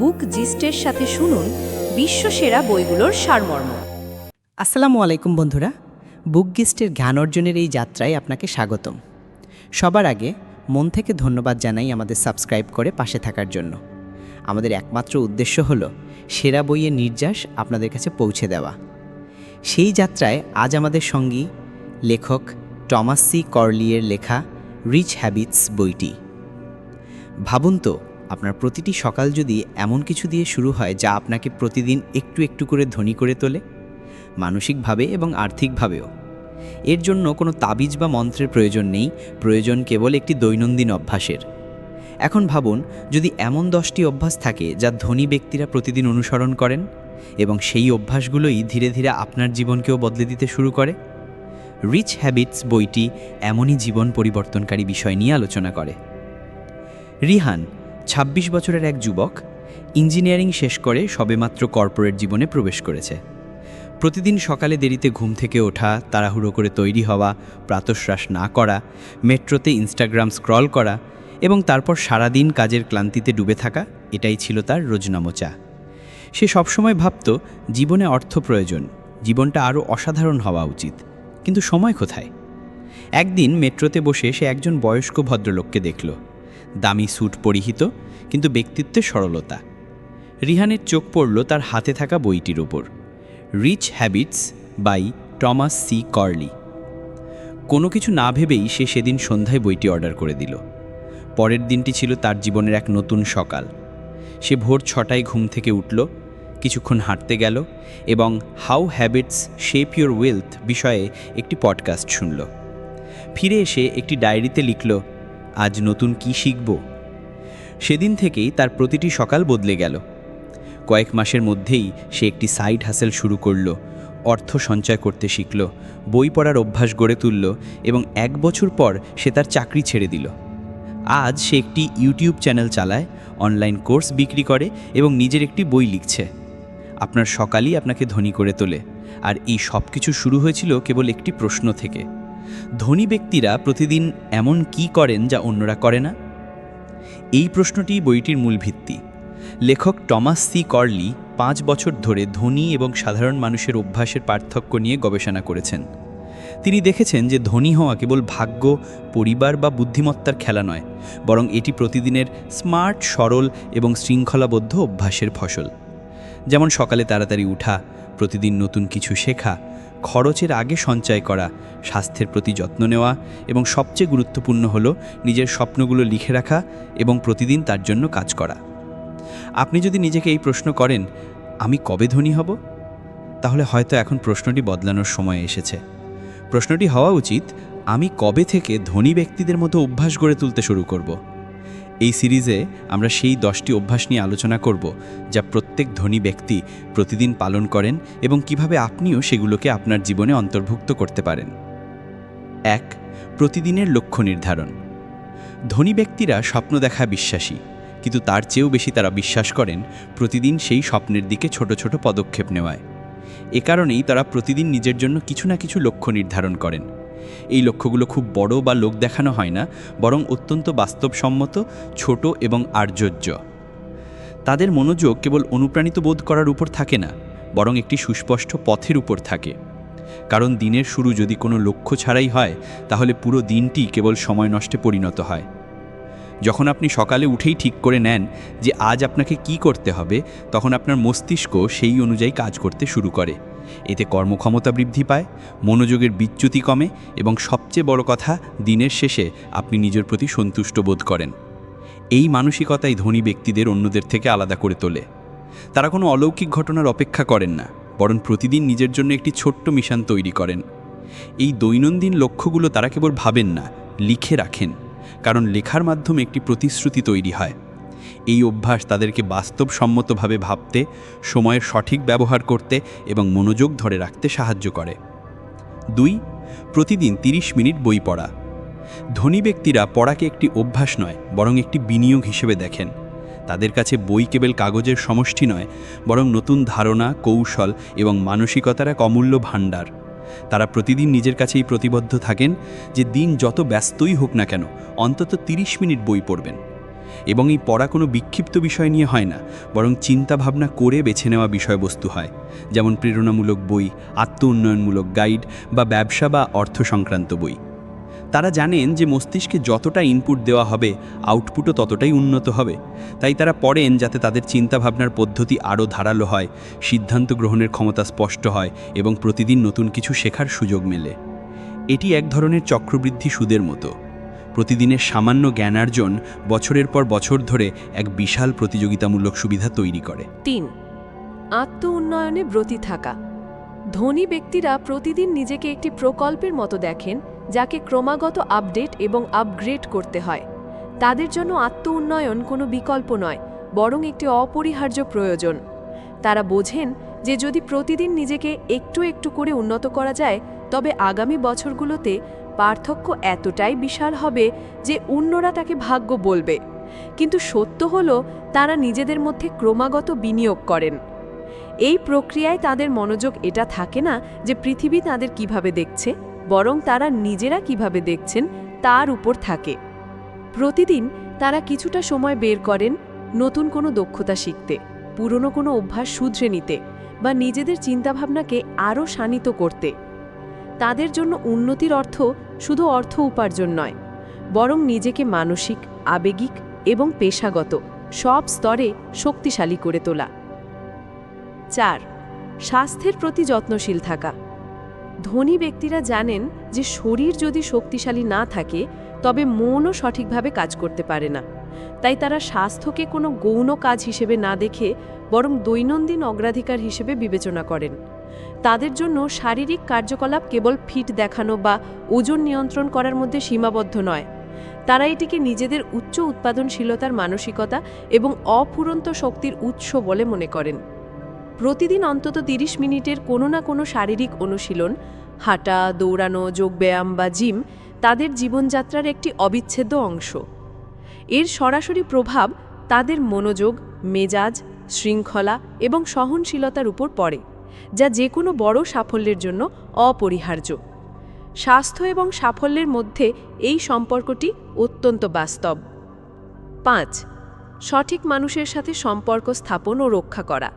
বুক জিস্টের সাথে শুনুন বিশ্বসেরা বইগুলোর সারমর্ম। আসসালামু আলাইকুম বন্ধুরা, বুক গিস্টের জ্ঞান অর্জনের এই যাত্রায় আপনাকে স্বাগতম। সবার আগে মন থেকে ধন্যবাদ জানাই আমাদের সাবস্ক্রাইব করে পাশে থাকার জন্য। আমাদের একমাত্র উদ্দেশ্য হল সেরা বইয়ের নির্যাস আপনাদের কাছে পৌঁছে দেওয়া। সেই যাত্রায় আজ আমাদের সঙ্গী লেখক টমাস সি করলিয়ের লেখা রিচ হ্যাবিটস বইটি। ভাবুন তো আপনার প্রতিটি সকাল যদি এমন কিছু দিয়ে শুরু হয় যা আপনাকে প্রতিদিন একটু একটু করে ধনী করে তোলে, মানসিকভাবে এবং আর্থিকভাবেও। এর জন্য কোনো তাবিজ বা মন্ত্রের প্রয়োজন নেই, প্রয়োজন কেবল একটি দৈনন্দিন অভ্যাসের। এখন ভাবুন, যদি এমন দশটি অভ্যাস থাকে যা ধনী ব্যক্তিরা প্রতিদিন অনুসরণ করেন এবং সেই অভ্যাসগুলোই ধীরে ধীরে আপনার জীবনকেও বদলে দিতে শুরু করে? রিচ হ্যাবিটস বইটি এমনই জীবন পরিবর্তনকারী বিষয় নিয়ে আলোচনা করে। রিহান ২৬ বছরের এক যুবক ইঞ্জিনিয়ারিং শেষ করে সবেমাত্র কর্পোরেট জীবনে প্রবেশ করেছে। প্রতিদিন সকালে দেরিতে ঘুম থেকে ওঠা, তাড়াহুড়ো করে তৈরি হওয়া, প্রাতশ্বাস না করা, মেট্রোতে ইনস্টাগ্রাম স্ক্রল করা এবং তারপর সারাদিন কাজের ক্লান্তিতে ডুবে থাকা, এটাই ছিল তার রোজনামোচা। সে সবসময় ভাবত, জীবনে অর্থ প্রয়োজন, জীবনটা আরও অসাধারণ হওয়া উচিত, কিন্তু সময় কোথায়? একদিন মেট্রোতে বসে সে একজন বয়স্ক ভদ্রলোককে দেখল। দামি স্যুট পরিহিত, কিন্তু ব্যক্তিত্বে সরলতা। রিহানের চোখ পড়ল তার হাতে থাকা বইটির ওপর rich habits by Thomas C Corley. কোনো কিছু না ভেবেই সে সেদিন সন্ধ্যায় বইটি অর্ডার করে দিল। পরের দিনটি ছিল তার জীবনের এক নতুন সকাল। সে ভোর ছটায় ঘুম থেকে উঠল, কিছুক্ষণ হাঁটতে গেল এবং how habits shape your wealth বিষয়ে একটি পডকাস্ট শুনল। ফিরে এসে একটি ডায়েরিতে লিখল আজ নতুন কি শিখব? সেদিন থেকেই তার প্রতিটি সকাল বদলে গেল। কয়েক মাসের মধ্যেই সে একটি সাইড হাসেল শুরু করল, অর্থ সঞ্চয় করতে শিখল, বই পড়ার অভ্যাস গড়ে তুলল এবং এক বছর পর সে তার চাকরি ছেড়ে দিল। আজ সে একটি ইউটিউব চ্যানেল চালায়, অনলাইন কোর্স বিক্রি করে এবং নিজের একটি বই লিখছে। আপনার সকালই আপনাকে ধনী করে তোলে। আর এই সব কিছু শুরু হয়েছিল কেবল একটি প্রশ্ন থেকে। ধনী ব্যক্তিরা প্রতিদিন এমন কি করেন যা অন্যরা করে না? এই প্রশ্নটি বইটির মূল ভিত্তি। লেখক টমাস সি করলি পাঁচ বছর ধরে ধনী এবং সাধারণ মানুষের অভ্যাসের পার্থক্য নিয়ে গবেষণা করেছেন। তিনি দেখেছেন যে ধনী হওয়া কেবল ভাগ্য, পরিবার বা বুদ্ধিমত্তার খেলা নয়, বরং এটি প্রতিদিনের স্মার্ট, সরল এবং শৃঙ্খলাবদ্ধ অভ্যাসের ফসল। যেমন সকালে তাড়াতাড়ি উঠা, প্রতিদিন নতুন কিছু শেখা খরচের আগে সঞ্চয় করা, স্বাস্থ্যের প্রতি যত্ন নেওয়া এবং সবচেয়ে গুরুত্বপূর্ণ হলো নিজের স্বপ্নগুলো লিখে রাখা এবং প্রতিদিন তার জন্য কাজ করা। আপনি যদি নিজেকে এই প্রশ্ন করেন, আমি কবে ধনী হব? তাহলে হয়তো এখন প্রশ্নটি বদলানোর সময় এসেছে। প্রশ্নটি হওয়া উচিত, আমি কবে থেকে ধনী ব্যক্তিদের মতো অভ্যাস গড়ে তুলতে শুরু করব? এই সিরিজে আমরা সেই দশটি অভ্যাস নিয়ে আলোচনা করব, যা প্রত্যেক ধনী ব্যক্তি প্রতিদিন পালন করেন এবং কীভাবে আপনিও সেগুলোকে আপনার জীবনে অন্তর্ভুক্ত করতে পারেন। এক, প্রতিদিনের লক্ষ্য নির্ধারণ। ধনী ব্যক্তিরা স্বপ্ন দেখা বিশ্বাসী, কিন্তু তার চেয়েও বেশি তারা বিশ্বাস করেন প্রতিদিন সেই স্বপ্নের দিকে ছোট ছোট পদক্ষেপ নেওয়ায়। এ কারণেই তারা প্রতিদিন নিজের জন্য কিছু না কিছু লক্ষ্য নির্ধারণ করেন। এই লক্ষ্যগুলো খুব বড় বা লোক দেখানো হয় না, বরং অত্যন্ত বাস্তবসম্মত, ছোট এবং আর্যর্য তাদের মনোযোগ কেবল অনুপ্রাণিত বোধ করার উপর থাকে না, বরং একটি সুস্পষ্ট পথের উপর থাকে। কারণ দিনের শুরু যদি কোনো লক্ষ্য ছাড়াই হয়, তাহলে পুরো দিনটি কেবল সময় নষ্টে পরিণত হয়। যখন আপনি সকালে উঠেই ঠিক করে নেন যে আজ আপনাকে কি করতে হবে, তখন আপনার মস্তিষ্ক সেই অনুযায়ী কাজ করতে শুরু করে। এতে কর্মক্ষমতা বৃদ্ধি পায়, মনোযোগের বিচ্যুতি কমে এবং সবচেয়ে বড় কথা, দিনের শেষে আপনি নিজের প্রতি সন্তুষ্ট বোধ করেন। এই মানসিকতাই ধনী ব্যক্তিদের অন্যদের থেকে আলাদা করে তোলে। তারা কোনো অলৌকিক ঘটনার অপেক্ষা করেন না, বরং প্রতিদিন নিজের জন্য একটি ছোট্ট মিশন তৈরি করেন। এই দৈনন্দিন লক্ষ্যগুলো তারা কেবল ভাবেন না, লিখে রাখেন, কারণ লেখার মাধ্যমে একটি প্রতিশ্রুতি তৈরি হয়। এই অভ্যাস তাদেরকে বাস্তবসম্মতভাবে ভাবতে, সময়ের সঠিক ব্যবহার করতে এবং মনোযোগ ধরে রাখতে সাহায্য করে। দুই, প্রতিদিন ৩০ মিনিট বই পড়া। ধনী ব্যক্তিরা পড়াকে একটি অভ্যাস নয়, বরং একটি বিনিয়োগ হিসেবে দেখেন। তাদের কাছে বই কেবল কাগজের সমষ্টি নয়, বরং নতুন ধারণা, কৌশল এবং মানসিকতার এক অমূল্য ভাণ্ডার। তারা প্রতিদিন নিজের কাছেই প্রতিবদ্ধ থাকেন যে দিন যত ব্যস্তই হোক না কেন, অন্তত ৩০ মিনিট বই পড়বেন। এবং এই পড়া কোনো বিক্ষিপ্ত বিষয় নিয়ে হয় না, বরং চিন্তা ভাবনা করে বেছে নেওয়া বিষয়বস্তু হয়, যেমন প্রেরণামূলক বই আত্ম উন্নয়নমূলক গাইড বা ব্যবসা বা অর্থ সংক্রান্ত বই। তারা জানেন যে মস্তিষ্কে যতটা ইনপুট দেওয়া হবে, আউটপুটও ততটাই উন্নত হবে। তাই তারা পড়েন যাতে তাদের চিন্তাভাবনার পদ্ধতি আরও ধারালো হয়, সিদ্ধান্ত গ্রহণের ক্ষমতা স্পষ্ট হয় এবং প্রতিদিন নতুন কিছু শেখার সুযোগ মেলে। এটি এক ধরনের চক্রবৃদ্ধি সুদের মতো। প্রতিদিনের সামান্য জ্ঞানার্জন বছরের পর বছর ধরে এক বিশাল প্রতিযোগিতামূলক সুবিধা তৈরি করে। তিন, আত্ম উন্নয়নে ব্রতী থাকা। ধনী ব্যক্তিরা প্রতিদিন নিজেকে একটি প্রকল্পের মতো দেখেন, যাকে ক্রমাগত আপডেট এবং আপগ্রেড করতে হয়। তাদের জন্য আত্ম উন্নয়ন কোনো বিকল্প নয়, বরং একটি অপরিহার্য প্রয়োজন। তারা বোঝেন যে যদি প্রতিদিন নিজেকে একটু একটু করে উন্নত করা যায়, তবে আগামী বছরগুলোতে পার্থক্য এতটাই বিশাল হবে যে অন্যরা তাকে ভাগ্য বলবে। কিন্তু সত্য হলো, তারা নিজেদের মধ্যে ক্রমাগত বিনিয়োগ করেন। এই প্রক্রিয়ায় তাদের মনোযোগ এটা থাকে না যে পৃথিবী তাদের কীভাবে দেখছে, বরং তারা নিজেরা কীভাবে দেখছেন তার উপর থাকে। প্রতিদিন তারা কিছুটা সময় বের করেন নতুন কোনো দক্ষতা শিখতে, পুরনো কোনো অভ্যাস শুধরে নিতে বা নিজেদের চিন্তাভাবনাকে আরও শানিত করতে। তাদের জন্য উন্নতির অর্থ শুধু অর্থ উপার্জন নয়, বরং নিজেকে মানসিক, আবেগিক এবং পেশাগত সব স্তরে শক্তিশালী করে তোলা। চার, স্বাস্থ্যের প্রতি যত্নশীল থাকা। ধনী ব্যক্তিরা জানেন যে শরীর যদি শক্তিশালী না থাকে, তবে মনও সঠিকভাবে কাজ করতে পারে না। তাই তারা স্বাস্থ্যকে কোনো গৌণ কাজ হিসেবে না দেখে, বরং দৈনন্দিন অগ্রাধিকার হিসেবে বিবেচনা করেন। তাদের জন্য শারীরিক কার্যকলাপ কেবল ফিট দেখানো বা ওজন নিয়ন্ত্রণ করার মধ্যে সীমাবদ্ধ নয়। তারা এটিকে নিজেদের উচ্চ উৎপাদনশীলতার মানসিকতা এবং অফুরন্ত শক্তির উৎস বলে মনে করেন। প্রতিদিন অন্তত ৩০ মিনিটের কোনো না কোনো শারীরিক অনুশীলন, হাঁটা, দৌড়ানো, যোগব্যায়াম বা জিম তাদের জীবনযাত্রার একটি অবিচ্ছেদ্য অংশ। এর সরাসরি প্রভাব তাদের মনোযোগ, মেজাজ, শৃঙ্খলা এবং সহনশীলতার উপর পড়ে। যা যে কোনো বড় সাফল্যের জন্য অপরিহার্য। স্বাস্থ্য এবং সাফল্যের মধ্যে এই সম্পর্কটি অত্যন্ত বাস্তব। পাঁচ, সঠিক মানুষের সাথে সম্পর্ক স্থাপন ও রক্ষা করা।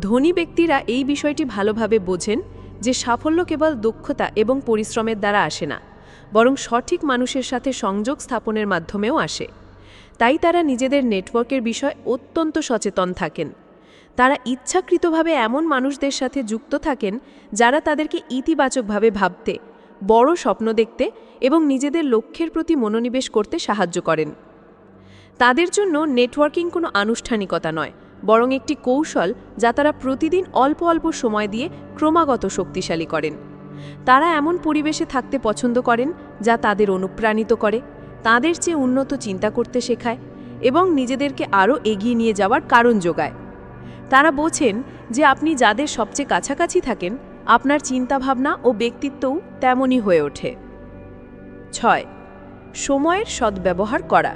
ধনী ব্যক্তিরা এই বিষয়টি ভালোভাবে বোঝেন যে সাফল্য কেবল দক্ষতা এবং পরিশ্রমের দ্বারা আসে না, বরং সঠিক মানুষের সাথে সংযোগ স্থাপনের মাধ্যমেও আসে। তাই তারা নিজেদের নেটওয়ার্কের বিষয় অত্যন্ত সচেতন থাকেন। তারা ইচ্ছাকৃতভাবে এমন মানুষদের সাথে যুক্ত থাকেন যারা তাদেরকে ইতিবাচকভাবে ভাবতে, বড় স্বপ্ন দেখতে এবং নিজেদের লক্ষ্যের প্রতি মনোনিবেশ করতে সাহায্য করেন। তাদের জন্য নেটওয়ার্কিং কোনো আনুষ্ঠানিকতা নয়, বরং একটি কৌশল যা তারা প্রতিদিন অল্প অল্প সময় দিয়ে ক্রমাগত শক্তিশালী করেন। তারা এমন পরিবেশে থাকতে পছন্দ করেন যা তাদের অনুপ্রাণিত করে, তাদের চেয়ে উন্নত চিন্তা করতে শেখায় এবং নিজেদেরকে আরও এগিয়ে নিয়ে যাওয়ার কারণ যোগায়। তারা বোঝেন যে আপনি যাদের সবচেয়ে কাছাকাছি থাকেন, আপনার চিন্তাভাবনা ও ব্যক্তিত্বও তেমনই হয়ে ওঠে। ছয়, সময়ের সদ্ব্যবহার করা।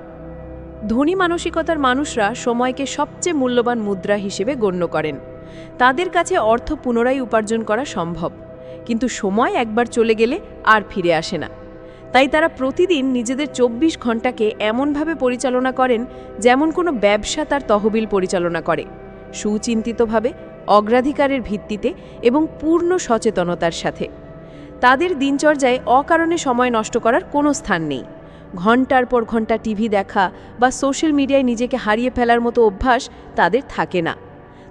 ধনী মানসিকতার মানুষরা সময়কে সবচেয়ে মূল্যবান মুদ্রা হিসেবে গণ্য করেন। তাদের কাছে অর্থ পুনরায় উপার্জন করা সম্ভব, কিন্তু সময় একবার চলে গেলে আর ফিরে আসে না। তাই তারা প্রতিদিন নিজেদের চব্বিশ ঘন্টাকে এমনভাবে পরিচালনা করেন যেমন কোনো ব্যবসা তার তহবিল পরিচালনা করে। সুচিন্তিতভাবে, অগ্রাধিকারের ভিত্তিতে এবং পূর্ণ সচেতনতার সাথে। তাদের দিনচর্যায় অকারণে সময় নষ্ট করার কোনো স্থান নেই। ঘণ্টার পর ঘণ্টা টিভি দেখা বা সোশ্যাল মিডিয়ায় নিজেকে হারিয়ে ফেলার মতো অভ্যাস তাদের থাকে না।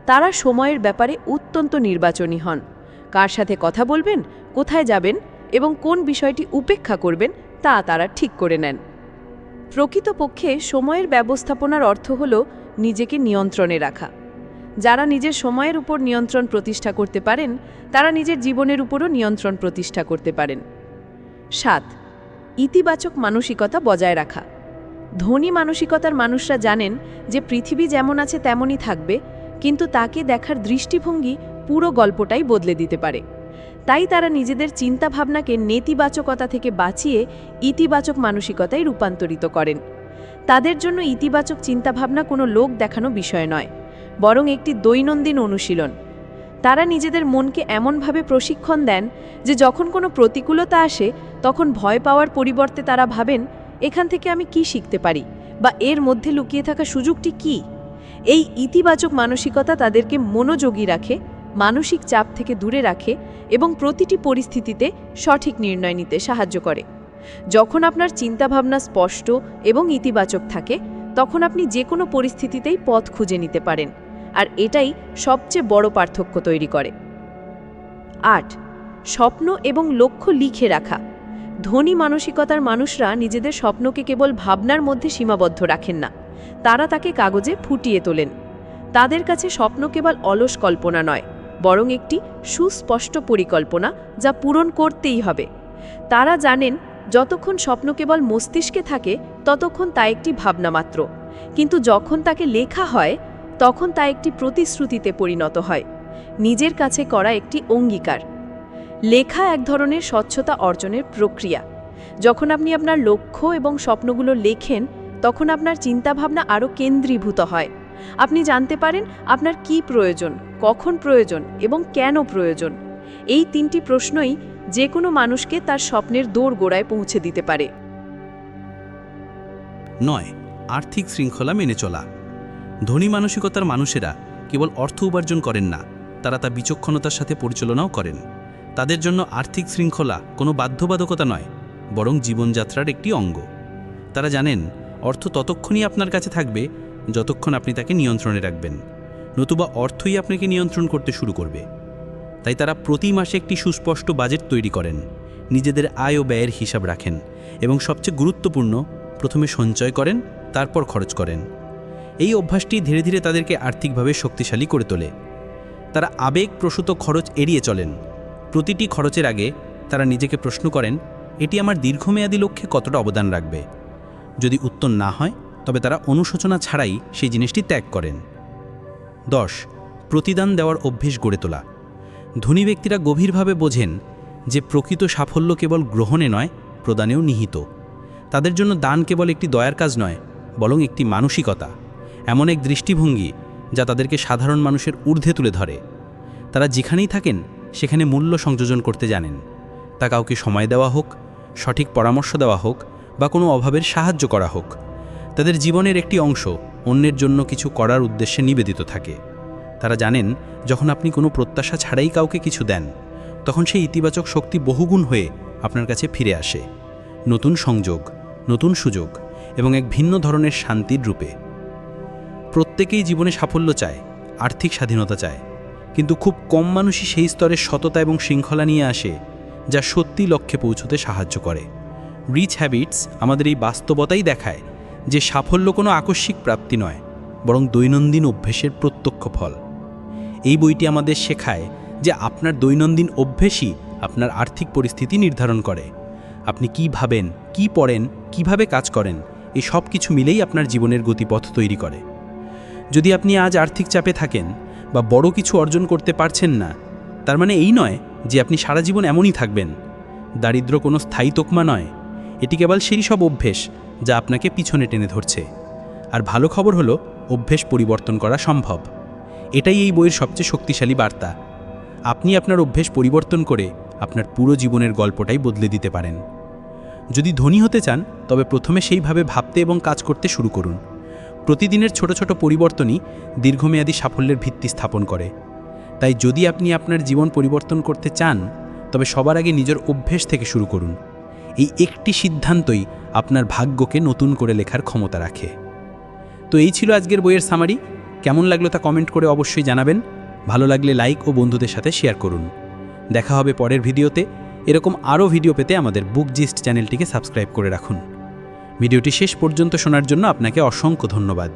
তারা সময়ের ব্যাপারে অত্যন্ত নির্বাচনী হন। কার সাথে কথা বলবেন, কোথায় যাবেন এবং কোন বিষয়টি উপেক্ষা করবেন তা তারা ঠিক করে নেন। প্রকৃতপক্ষে সময়ের ব্যবস্থাপনার অর্থ হল নিজেকে নিয়ন্ত্রণে রাখা। যারা নিজের সময়ের উপর নিয়ন্ত্রণ প্রতিষ্ঠা করতে পারেন, তারা নিজের জীবনের উপরও নিয়ন্ত্রণ প্রতিষ্ঠা করতে পারেন। সাত, ইতিবাচক মানসিকতা বজায় রাখা। ধনী মানসিকতার মানুষরা জানেন যে পৃথিবী যেমন আছে তেমনই থাকবে, কিন্তু তাকে দেখার দৃষ্টিভঙ্গি পুরো গল্পটাই বদলে দিতে পারে। তাই তারা নিজেদের চিন্তাভাবনাকে নেতিবাচকতা থেকে বাঁচিয়ে ইতিবাচক মানসিকতায় রূপান্তরিত করেন। তাদের জন্য ইতিবাচক চিন্তাভাবনা কোনো লোক দেখানো বিষয় নয়। বরং একটি দৈনন্দিন অনুশীলন। তারা নিজেদের মনকে এমনভাবে প্রশিক্ষণ দেন যে যখন কোনো প্রতিকূলতা আসে, তখন ভয় পাওয়ার পরিবর্তে তারা ভাবেন, এখান থেকে আমি কি শিখতে পারি? বা এর মধ্যে লুকিয়ে থাকা সুযোগটি কি? এই ইতিবাচক মানসিকতা তাদেরকে মনোযোগী রাখে, মানসিক চাপ থেকে দূরে রাখে এবং প্রতিটি পরিস্থিতিতে সঠিক নির্ণয় নিতে সাহায্য করে। যখন আপনার চিন্তাভাবনা স্পষ্ট এবং ইতিবাচক থাকে তখন আপনি যে কোনো পরিস্থিতিতেই পথ খুঁজে নিতে পারেন, আর এটাই সবচেয়ে বড় পার্থক্য তৈরি করে। আট, স্বপ্ন এবং লক্ষ্য লিখে রাখা। ধনী মানসিকতার মানুষরা নিজেদের স্বপ্নকে কেবল ভাবনার মধ্যে সীমাবদ্ধ রাখেন না, তারা তাকে কাগজে ফুটিয়ে তোলেন। তাদের কাছে স্বপ্ন কেবল অলস কল্পনা নয়, বরং একটি সুস্পষ্ট পরিকল্পনা যা পূরণ করতেই হবে। তারা জানেন যতক্ষণ স্বপ্ন কেবল মস্তিষ্কে থাকে, ততক্ষণ তা একটি ভাবনা মাত্র। কিন্তু যখন তাকে লেখা হয়, তখন তা একটি প্রতিশ্রুতিতে পরিণত হয়। নিজের কাছে করা একটি অঙ্গীকার। লেখা এক ধরনের স্বচ্ছতা অর্জনের প্রক্রিয়া। যখন আপনি আপনার লক্ষ্য এবং স্বপ্নগুলো লেখেন, তখন আপনার চিন্তাভাবনা আরও কেন্দ্রীভূত হয়। আপনি জানতে পারেন আপনার কি প্রয়োজন, কখন প্রয়োজন এবং কেন প্রয়োজন। এই তিনটি প্রশ্নই যে কোনো মানুষকে তার স্বপ্নের দৌড় গোড়ায় পৌঁছে দিতে পারে। নয়, আর্থিক শৃঙ্খলা মেনে চলা। ধনী মানসিকতার মানুষেরা কেবল অর্থ উপার্জন করেন না, তারা তা বিচক্ষণতার সাথে পরিচালনাও করেন। তাদের জন্য আর্থিক শৃঙ্খলা কোনো বাধ্যবাধকতা নয়, বরং জীবনযাত্রার একটি অঙ্গ। তারা জানেন, অর্থ ততক্ষণই আপনার কাছে থাকবে, যতক্ষণ আপনি তাকে নিয়ন্ত্রণে রাখবেন। নতুবা অর্থই আপনাকে নিয়ন্ত্রণ করতে শুরু করবে। তাই তারা প্রতি মাসে একটি সুস্পষ্ট বাজেট তৈরি করেন, নিজেদের আয় ও ব্যয়ের হিসাব রাখেন এবং সবচেয়ে গুরুত্বপূর্ণ, প্রথমে সঞ্চয় করেন, তারপর খরচ করেন। এই অভ্যাসটি ধীরে ধীরে তাদেরকে আর্থিকভাবে শক্তিশালী করে তোলে। তারা আবেগপ্রসূত খরচ এড়িয়ে চলেন। প্রতিটি খরচের আগে তারা নিজেকে প্রশ্ন করেন, এটি আমার দীর্ঘমেয়াদী লক্ষ্যে কতটা অবদান রাখবে? যদি উত্তর না হয়, তবে তারা অনুশোচনা ছাড়াই সেই জিনিসটি ত্যাগ করেন। দশ, প্রতিদান দেওয়ার অভ্যেস গড়ে তোলা। ধনী ব্যক্তিরা গভীরভাবে বোঝেন যে প্রকৃত সাফল্য কেবল গ্রহণে নয়, প্রদানেও নিহিত। তাদের জন্য দান কেবল একটি দয়ার কাজ নয়, বরং একটি মানসিকতা, এমন এক দৃষ্টিভঙ্গি যা তাদেরকে সাধারণ মানুষের ঊর্ধ্বে তুলে ধরে। তারা যেখানেই থাকেন, সেখানে মূল্য সংযোজন করতে জানেন। তা কাউকে সময় দেওয়া হোক, সঠিক পরামর্শ দেওয়া হোক, বা কোনো অভাবের সাহায্য করা হোক। তাদের জীবনের একটি অংশ অন্যের জন্য কিছু করার উদ্দেশ্যে নিবেদিত থাকে। তারা জানেন, যখন আপনি কোনো প্রত্যাশা ছাড়াই কাউকে কিছু দেন, তখন সেই ইতিবাচক শক্তি বহুগুণ হয়ে আপনার কাছে ফিরে আসে। নতুন সংযোগ, নতুন সুযোগ এবং এক ভিন্ন ধরনের শান্তির রূপে। প্রত্যেকেই জীবনে সাফল্য চায়, আর্থিক স্বাধীনতা চায়, কিন্তু খুব কম মানুষই সেই স্তরের সততা এবং শৃঙ্খলা নিয়ে আসে, যা সত্যি লক্ষ্যে পৌঁছতে সাহায্য করে। রিচ হ্যাবিটস আমাদের এই বাস্তবতাই দেখায় যে সাফল্য কোনো আকস্মিক প্রাপ্তি নয়, বরং দৈনন্দিন অভ্যেসের প্রত্যক্ষ ফল। এই বইটি আমাদের শেখায় যে আপনার দৈনন্দিন অভ্যেসই আপনার আর্থিক পরিস্থিতি নির্ধারণ করে। আপনি কি ভাবেন, কি পড়েন, কীভাবে কাজ করেন, এই সব কিছু মিলেই আপনার জীবনের গতিপথ তৈরি করে। যদি আপনি আজ আর্থিক চাপে থাকেন বা বড় কিছু অর্জন করতে পারছেন না, তার মানে এই নয় যে আপনি সারা জীবন এমনই থাকবেন। দারিদ্র কোনো স্থায়ী তোকমা নয়, এটি কেবল সেই সব অভ্যেস যা আপনাকে পিছনে টেনে ধরছে। আর ভালো খবর হলো, অভ্যেস পরিবর্তন করা সম্ভব। এটাই এই বইয়ের সবচেয়ে শক্তিশালী বার্তা। আপনি আপনার অভ্যেস পরিবর্তন করে আপনার পুরো জীবনের গল্পটাই বদলে দিতে পারেন। যদি ধনী হতে চান, তবে প্রথমে সেইভাবে ভাবতে এবং কাজ করতে শুরু করুন। প্রতিদিনের ছোট ছোট পরিবর্তনই দীর্ঘমেয়াদী সাফল্যের ভিত্তি স্থাপন করে। তাই যদি আপনি আপনার জীবন পরিবর্তন করতে চান, তবে সবার আগে নিজের অভ্যেস থেকে শুরু করুন। এই একটি সিদ্ধান্তই আপনার ভাগ্যকে নতুন করে লেখার ক্ষমতা রাখে। তো এই ছিল আজকের বইয়ের সামারি কেমন লাগল তা কমেন্ট করে অবশ্যই জানাবেন। ভালো লাগলে লাইক ও বন্ধুদের সাথে শেয়ার করুন। দেখা হবে পরের ভিডিওতে। এরকম আরও ভিডিও পেতে আমাদের বুক জিস্ট চ্যানেলটিকে সাবস্ক্রাইব করে রাখুন। ভিডিওটি শেষ পর্যন্ত শোনার জন্য আপনাকে অসংখ্য ধন্যবাদ।